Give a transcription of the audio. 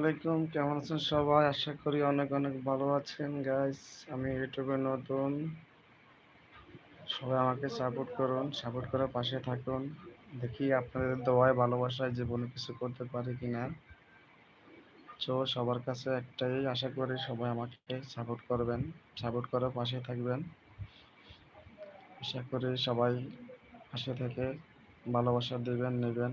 আলাইকুম, কেমন আছেন সবাই? আশা করি অনেক অনেক ভালো আছেন গাইস আমি ইউটিউবে নতুন। সবাই আমাকে সাপোর্ট করুন সাপোর্ট করে পাশে থাকুন। দেখি আপনাদের দোয়ায়, ভালোবাসায় জীবনে কিছু করতে পারি কিনা। তো সবার কাছে একটাই আশা করি, সবাই আমাকে সাপোর্ট করবেন সাপোর্ট করে পাশে থাকবেন। আশা করি সবাই পাশে থেকে ভালোবাসা দেবেন, নেবেন।